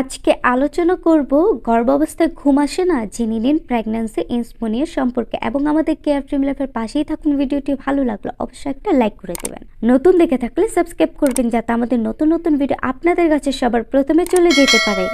আজকে আলোচনা করব গর্ভাবস্থায় ঘুম আসে না জেনে নিন প্রেগন্যান্সি ইনসমোনিয়া সম্পর্কে। এবং আমাদের কেয়ার ফ্রিম লাইফের পাশেই থাকুন, ভিডিওটি ভালো লাগল অবশ্যই একটা লাইক করে দেবেন। নতুন দেখে থাকলে সাবস্ক্রাইব করবেন, যাতে আমাদের নতুন নতুন ভিডিও আপনাদের কাছে সবার প্রথমে চলে যেতে পারে।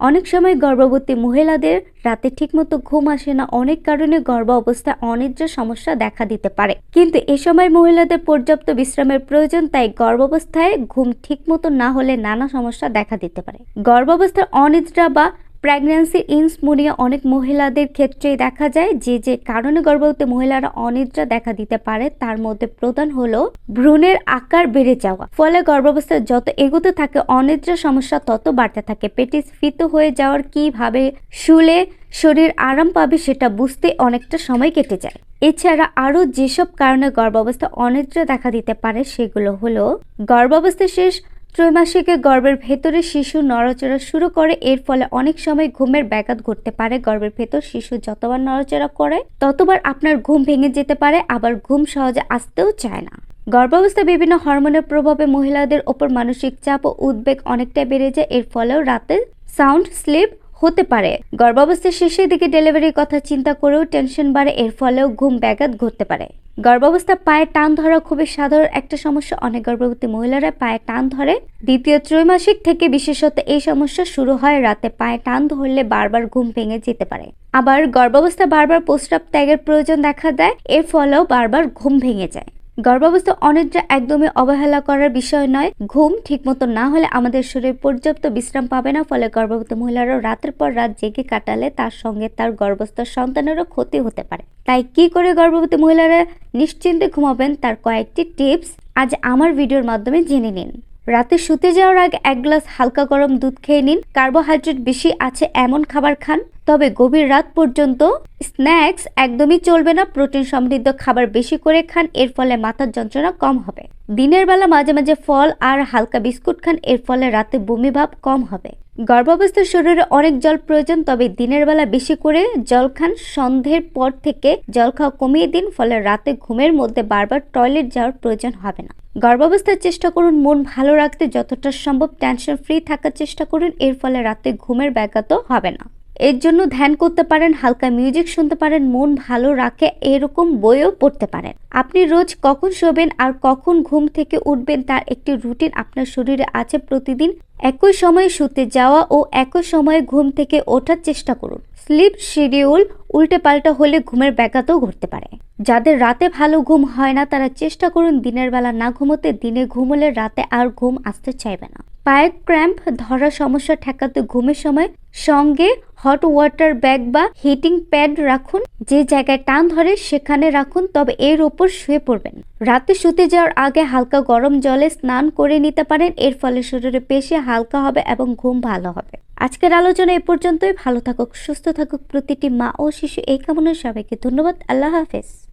অনেক সময় গর্ভবতী মহিলাদের রাতে ঠিকমতো ঘুম আসে না। অনেক কারণে গর্ভ অবস্থায় অনিদ্র সমস্যা দেখা দিতে পারে। কিন্তু এ সময় মহিলাদের পর্যাপ্ত বিশ্রামের প্রয়োজন, তাই গর্ভাবস্থায় ঘুম ঠিকমতো না হলে নানা সমস্যা দেখা দিতে পারে। গর্ভাবস্থার অনিদ্রা বা প্রেগন্যান্সি ইনসমোনিয়া অনেক মহিলাদের ক্ষেত্রেই দেখা যায় যে যে কারণে গর্ভবতী মহিলারা অনিদ্রা দেখা দিতে পারে, তার মধ্যে প্রধান হলো ভ্রূণের আকার বেড়ে যাওয়া। ফলে গর্ভাবস্থায় যত এগোতে থাকে, অনিদ্রা সমস্যা তত বাড়তে থাকে। পেটে স্ফীত হয়ে যাওয়ার কীভাবে শুলে শরীর আরাম পাবে সেটা বুঝতে অনেকটা সময় কেটে যায়। এছাড়া আরও যেসব কারণে গর্ভাবস্থা অনিদ্রা দেখা দিতে পারে, সেগুলো হলো গর্ভাবস্থা শেষ ত্রৈমাসিকে গর্ভের ভেতরে শিশু নড়াচড়া শুরু করে। এর ফলে অনেক সময় ঘুমের ব্যাঘাত ঘটতে পারে। গর্ভের ভেতর শিশু যতবার নড়াচড়া করে, ততবার আপনার ঘুম ভেঙে যেতে পারে, আবার ঘুম সহজে আসতেও চায় না। গর্ভাবস্থায় বিভিন্ন হরমোনের প্রভাবে মহিলাদের ওপর মানসিক চাপ ও উদ্বেগ অনেকটা বেড়ে যায়। এর ফলেও রাতে সাউন্ড স্লিপ হতে পারে। গর্ভাবস্থার শেষের দিকে ডেলিভারির কথা চিন্তা করেও টেনশন বাড়ে, এর ফলেও ঘুম ব্যাঘাত ঘটতে পারে। গর্ভাবস্থা পায়ে টান ধরা খুবই সাধারণ একটা সমস্যা। অনেক গর্ভবতী মহিলারা পায়ে টান ধরে। দ্বিতীয় ত্রৈমাসিক থেকে বিশেষত এই সমস্যা শুরু হয় রাতে পায়ে টান ধরলে বারবার ঘুম ভেঙে যেতে পারে। আবার গর্ভাবস্থা বারবার প্রস্রাব ত্যাগের প্রয়োজন দেখা দেয়, এর ফলেও বারবার ঘুম ভেঙে যায়। গর্ভাবস্থা অনিদ্রা একদমই অবহেলা করার বিষয় নয়। ঘুম ঠিকমতো না হলে আমাদের শরীর পর্যাপ্ত বিশ্রাম পাবে না, ফলে গর্ভবতী মহিলারাও রাতের পর রাত জেগে কাটালে তার সঙ্গে তার গর্ভস্থ সন্তানেরও ক্ষতি হতে পারে। তাই কি করে গর্ভবতী মহিলারা নিশ্চিন্তে ঘুমাবেন তার কয়েকটি টিপস আজ আমার ভিডিওর মাধ্যমে জেনে নিন। রাতে শুতে যাওয়ার আগে এক গ্লাস হালকা গরম দুধ খেয়ে নিন। কার্বোহাইড্রেট বেশি আছে এমন খাবার খান তবে গভীর রাত পর্যন্ত স্ন্যাক্স একদমই চলবে না, প্রোটিন সমৃদ্ধ খাবার বেশি করে খান, এর ফলে মাথার যন্ত্রণা কম হবে। দিনের বেলা মাঝে মাঝে ফল আর হালকা বিস্কুট খান, এর ফলে রাতে বমি ভাব কম হবে। গর্ভাবস্থার শরীরে অনেক জল প্রয়োজন, তবে দিনের বেলা বেশি করে জল খান, সন্ধ্যের পর থেকে জল খাওয়া কমিয়ে দিন, ফলে রাতে ঘুমের মধ্যে বারবার টয়লেট যাওয়ার প্রয়োজন হবে না। গর্ভাবস্থার চেষ্টা করুন, মন ভালো রাখতে যতটা সম্ভব টেনশন ফ্রি থাকার চেষ্টা করুন, এর ফলে রাতে ঘুমের ব্যাঘাত হবে না। এর জন্য ধ্যান করতে পারেন, হালকা মিউজিক শুনতে পারেন, মন ভালো রাখে, এরকম বইও পড়তে পারেন। আপনি রোজ কখন শোবেন আর কখন ঘুম থেকে উঠবেন তার একটি রুটিন আপনার শরীরে আছে প্রতিদিন। একই সময়ে শুতে যাওয়া ও একই সময়ে ঘুম থেকে ওঠার চেষ্টা করুন। স্লিপ শিডিউল উল্টে পাল্টা হলে ঘুমের ব্যাঘাতও ঘটতে পারে। যাদের রাতে ভালো ঘুম হয় না, তারা চেষ্টা করুন দিনের বেলা না ঘুমোতে, দিনে ঘুমলে রাতে আর ঘুম আসতে চাইবে না। পায়ে ক্র্যাম্প ধরার সমস্যা ঠেকাতে ঘুমের সময় সঙ্গে হট ওয়াটার ব্যাগ বা হিটিং প্যাড রাখুন। যে জায়গায় টান ধরে সেখানে রাখুন, তবে এর ওপর শুয়ে পড়বেন। রাতে শুতে যাওয়ার আগে হালকা গরম জলে স্নান করে নিতে পারেন। এর ফলে শরীরে পেশি হালকা হবে এবং ঘুম ভালো হবে। আজকের আলোচনা এ পর্যন্তই। ভালো থাকুক, সুস্থ থাকুক প্রতিটি মা ও শিশু। এই কামনায় সবাইকে ধন্যবাদ। আল্লাহ হাফেজ।